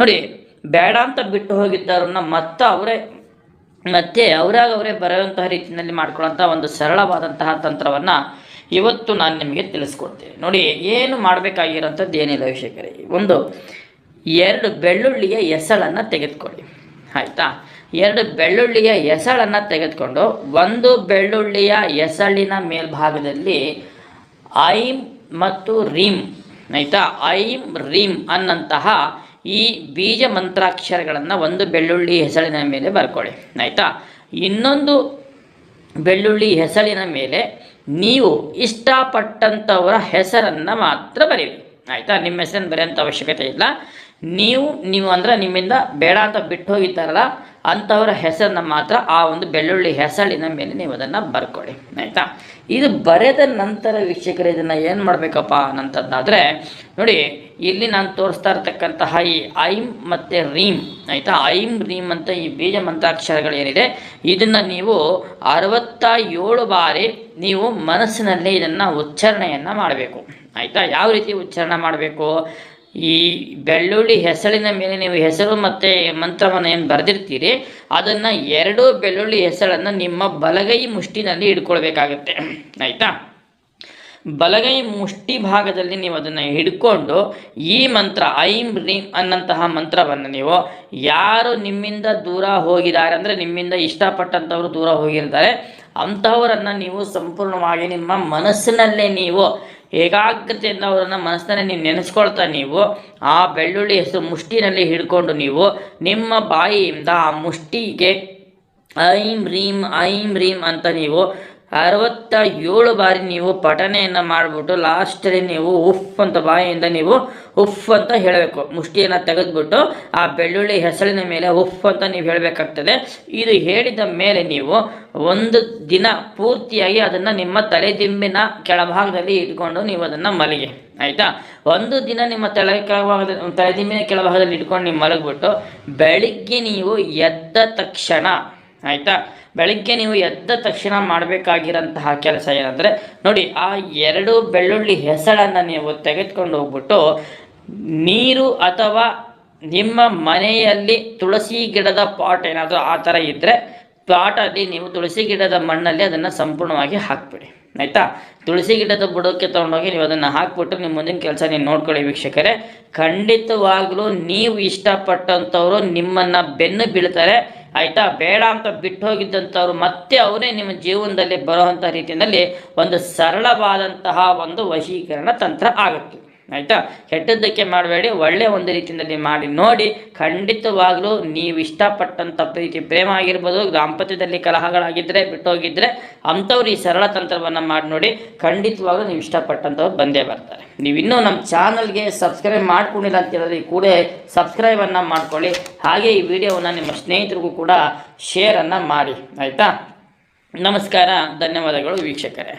ನೋಡಿ, ಬೇಡ ಅಂತ ಬಿಟ್ಟು ಹೋಗಿದ್ದವ್ರನ್ನ ಮತ್ತೆ ಅವರೇ, ಮತ್ತೆ ಅವರಾಗ ಅವರೇ ಬರೆಯುವಂತಹ ರೀತಿಯಲ್ಲಿ ಮಾಡ್ಕೊಳ್ಳೋಂಥ ಒಂದು ಸರಳವಾದಂತಹ ತಂತ್ರವನ್ನು ಇವತ್ತು ನಾನು ನಿಮಗೆ ತಿಳಿಸ್ಕೊಡ್ತೀನಿ. ನೋಡಿ, ಏನು ಮಾಡಬೇಕಾಗಿರೋಂಥದ್ದು ಏನಿಲ್ಲ ವೀಕ್ಷಕರೇ. ಒಂದು, ಎರಡು ಬೆಳ್ಳುಳ್ಳಿಯ ಎಸಳನ್ನು ತೆಗೆದುಕೊಳ್ಳಿ. ಆಯಿತಾ? ಎರಡು ಬೆಳ್ಳುಳ್ಳಿಯ ಎಸಳನ್ನು ತೆಗೆದುಕೊಂಡು ಒಂದು ಬೆಳ್ಳುಳ್ಳಿಯ ಎಸಳಿನ ಮೇಲ್ಭಾಗದಲ್ಲಿ ಐಮ್ ಮತ್ತು ರೀಮ್, ಆಯಿತಾ? ಐಮ್, ರೀಮ್ ಅನ್ನಂತಹ ಈ ಬೀಜ ಮಂತ್ರಾಕ್ಷರಗಳನ್ನು ಒಂದು ಬೆಳ್ಳುಳ್ಳಿ ಹೆಸಳಿನ ಮೇಲೆ ಬರ್ಕೊಳ್ಳಿ. ಆಯಿತಾ? ಇನ್ನೊಂದು ಬೆಳ್ಳುಳ್ಳಿ ಹೆಸರಿನ ಮೇಲೆ ನೀವು ಇಷ್ಟಪಟ್ಟಂಥವರ ಹೆಸರನ್ನು ಮಾತ್ರ ಬರೀರಿ ಆಯಿತಾ? ನಿಮ್ಮ ಹೆಸರನ್ನು ಬರೆಯೋಂಥ ಅವಶ್ಯಕತೆ ಇಲ್ಲ. ನೀವು ನೀವು ಅಂದ್ರೆ ನಿಮ್ಮಿಂದ ಬೇಡ ಅಂತ ಬಿಟ್ಟು ಹೋಗಿತ್ತಾರಲ್ಲ ಅಂಥವ್ರ ಹೆಸರನ್ನ ಮಾತ್ರ ಆ ಒಂದು ಬೆಳ್ಳುಳ್ಳಿ ಹೆಸಳಿನ ಮೇಲೆ ನೀವು ಅದನ್ನು ಬರ್ಕೊಳ್ಳಿ. ಆಯಿತಾ? ಇದು ಬರೆದ ನಂತರ ವೀಕ್ಷಕರು ಇದನ್ನು ಏನು ಮಾಡಬೇಕಪ್ಪ ಅನ್ನಂಥದ್ದಾದರೆ, ನೋಡಿ, ಇಲ್ಲಿ ನಾನು ತೋರಿಸ್ತಾ ಇರ್ತಕ್ಕಂತಹ ಈ ಐಮ್ ಮತ್ತು ರೀಮ್, ಆಯಿತಾ? ಐಮ್, ರೀಮ್ ಅಂತ ಈ ಬೀಜ ಮಂತ್ರಾಕ್ಷರಗಳೇನಿದೆ ಇದನ್ನು ನೀವು ಅರವತ್ತ ಏಳು ಬಾರಿ ನೀವು ಮನಸ್ಸಿನಲ್ಲಿ ಇದನ್ನು ಉಚ್ಚಾರಣೆಯನ್ನು ಮಾಡಬೇಕು. ಆಯಿತಾ? ಯಾವ ರೀತಿ ಉಚ್ಚಾರಣೆ ಮಾಡಬೇಕು? ಈ ಬೆಳ್ಳುಳ್ಳಿ ಹೆಸರಿನ ಮೇಲೆ ನೀವು ಹೆಸರು ಮತ್ತು ಮಂತ್ರವನ್ನು ಏನು ಬರೆದಿರ್ತೀರಿ, ಅದನ್ನು ಎರಡು ಬೆಳ್ಳುಳ್ಳಿ ಹೆಸರನ್ನು ನಿಮ್ಮ ಬಲಗೈ ಮುಷ್ಟಿನಲ್ಲಿ ಇಟ್ಕೊಳ್ಬೇಕಾಗತ್ತೆ ಆಯಿತಾ? ಬಲಗೈ ಮುಷ್ಟಿ ಭಾಗದಲ್ಲಿ ನೀವು ಅದನ್ನು ಹಿಡ್ಕೊಂಡು ಈ ಮಂತ್ರ, ಐಂ ರೀಂ ಅನ್ನಂತಹ ಮಂತ್ರವನ್ನು ನೀವು ಯಾರು ನಿಮ್ಮಿಂದ ದೂರ ಹೋಗಿದ್ದಾರೆ, ಅಂದರೆ ನಿಮ್ಮಿಂದ ಇಷ್ಟಪಟ್ಟಂಥವರು ದೂರ ಹೋಗಿರ್ತಾರೆ, ಅಂಥವರನ್ನು ನೀವು ಸಂಪೂರ್ಣವಾಗಿ ನಿಮ್ಮ ಮನಸ್ಸಿನಲ್ಲೇ ನೀವು ಏಕಾಗ್ರತೆಯಿಂದ ಅವರನ್ನು ಮನಸ್ಸಿನಲ್ಲಿ ನೀವು ನೆನೆಸ್ಕೊಳ್ತಾ ನೀವು, ಆ ಬೆಳ್ಳುಳ್ಳಿ ಹೆಸರು ಮುಷ್ಟಿನಲ್ಲಿ ಹಿಡ್ಕೊಂಡು ನೀವು, ನಿಮ್ಮ ಬಾಯಿಯಿಂದ ಆ ಮುಷ್ಟಿಗೆ ಐಂ ರೀಂ ಐಂ ರೀಂ ಅಂತ ನೀವು ಅರವತ್ತ ಏಳು ಬಾರಿ ನೀವು ಪಠನೆಯನ್ನು ಮಾಡಿಬಿಟ್ಟು ಲಾಸ್ಟಲ್ಲಿ ನೀವು ಉಫ್ ಅಂತ ಬಾಯಿಯಿಂದ ನೀವು ಉಫ್ ಅಂತ ಹೇಳಬೇಕು. ಮುಷ್ಟಿಯನ್ನು ತೆಗೆದುಬಿಟ್ಟು ಆ ಬೆಳ್ಳುಳ್ಳಿ ಹೆಸರಿನ ಮೇಲೆ ಉಫ್ ಅಂತ ನೀವು ಹೇಳಬೇಕಾಗ್ತದೆ. ಇದು ಹೇಳಿದ ಮೇಲೆ ನೀವು ಒಂದು ದಿನ ಪೂರ್ತಿಯಾಗಿ ಅದನ್ನು ನಿಮ್ಮ ತಲೆದಿಂಬಿನ ಕೆಳಭಾಗದಲ್ಲಿ ಇಟ್ಕೊಂಡು ನೀವು ಅದನ್ನು ಮಲಗಿ, ಆಯಿತಾ? ಒಂದು ದಿನ ನಿಮ್ಮ ತಲೆ ಕೆಳಭಾಗದ, ತಲೆದಿಂಬಿನ ಕೆಳಭಾಗದಲ್ಲಿ ಇಟ್ಕೊಂಡು ನೀವು ಮಲಗಿಬಿಟ್ಟು ಬೆಳಿಗ್ಗೆ ನೀವು ಎದ್ದ ತಕ್ಷಣ, ಆಯಿತಾ? ಬೆಳಿಗ್ಗೆ ನೀವು ಎದ್ದ ತಕ್ಷಣ ಮಾಡಬೇಕಾಗಿರೋಂತಹ ಕೆಲಸ ಏನಂದರೆ, ನೋಡಿ, ಆ ಎರಡು ಬೆಳ್ಳುಳ್ಳಿ ಹೆಸಳನ್ನು ನೀವು ತೆಗೆದುಕೊಂಡು ಹೋಗ್ಬಿಟ್ಟು ನೀರು ಅಥವಾ ನಿಮ್ಮ ಮನೆಯಲ್ಲಿ ತುಳಸಿ ಗಿಡದ ಪಾಟ್ ಏನಾದರೂ ಆ ಥರ ಇದ್ದರೆ ಪಾಟಲ್ಲಿ ನೀವು ತುಳಸಿ ಗಿಡದ ಮಣ್ಣಲ್ಲಿ ಅದನ್ನು ಸಂಪೂರ್ಣವಾಗಿ ಹಾಕ್ಬಿಡಿ. ಆಯಿತಾ? ತುಳಸಿ ಗಿಡದ ಬುಡಕ್ಕೆ ತೊಗೊಂಡೋಗಿ ನೀವು ಅದನ್ನು ಹಾಕ್ಬಿಟ್ಟು ನಿಮ್ಮ ಮುಂದಿನ ಕೆಲಸ ನೀವು ನೋಡ್ಕೊಳ್ಳಿ ವೀಕ್ಷಕರೇ. ಖಂಡಿತವಾಗಲೂ ನೀವು ಇಷ್ಟಪಟ್ಟಂಥವ್ರು ನಿಮ್ಮನ್ನು ಬೆನ್ನು ಬೀಳ್ತಾರೆ. ಆಯಿತಾ? ಬೇಡ ಅಂತ ಬಿಟ್ಟು ಹೋಗಿದ್ದಂಥವ್ರು ಮತ್ತೆ ಅವರೇ ನಿಮ್ಮ ಜೀವನದಲ್ಲಿ ಬರುವಂಥ ರೀತಿಯಲ್ಲಿ ಒಂದು ಸರಳವಾದಂತಹ ಒಂದು ವಶೀಕರಣ ತಂತ್ರ ಆಗುತ್ತೆ. ಆಯಿತಾ? ಕೆಟ್ಟದ್ದಕ್ಕೆ ಮಾಡಬೇಡಿ ಒಳ್ಳೆಯ ಒಂದು ರೀತಿಯಲ್ಲಿ ಮಾಡಿ, ನೋಡಿ, ಖಂಡಿತವಾಗಲೂ ನೀವು ಇಷ್ಟಪಟ್ಟಂಥ ಪ್ರೀತಿ, ಪ್ರೇಮ ಆಗಿರ್ಬೋದು, ದಾಂಪತ್ಯದಲ್ಲಿ ಕಲಹಗಳಾಗಿದ್ದರೆ ಬಿಟ್ಟೋಗಿದ್ದರೆ ಅಂಥವ್ರು ಈ ಸರಳ ತಂತ್ರವನ್ನು ಮಾಡಿ ನೋಡಿ, ಖಂಡಿತವಾಗಲೂ ನೀವು ಇಷ್ಟಪಟ್ಟಂಥವ್ರು ಬಂದೇ ಬರ್ತಾರೆ. ನೀವು ಇನ್ನೂ ನಮ್ಮ ಚಾನಲ್ಗೆ ಸಬ್ಸ್ಕ್ರೈಬ್ ಮಾಡ್ಕೊಂಡಿಲ್ಲ ಅಂತ ಹೇಳಿದ್ರೆ ಕೂಡಲೇ ಸಬ್ಸ್ಕ್ರೈಬನ್ನು ಮಾಡ್ಕೊಳ್ಳಿ. ಹಾಗೆ ಈ ವಿಡಿಯೋವನ್ನು ನಿಮ್ಮ ಸ್ನೇಹಿತರಿಗೂ ಕೂಡ ಶೇರನ್ನು ಮಾಡಿ. ಆಯಿತಾ? ನಮಸ್ಕಾರ, ಧನ್ಯವಾದಗಳು ವೀಕ್ಷಕರೇ.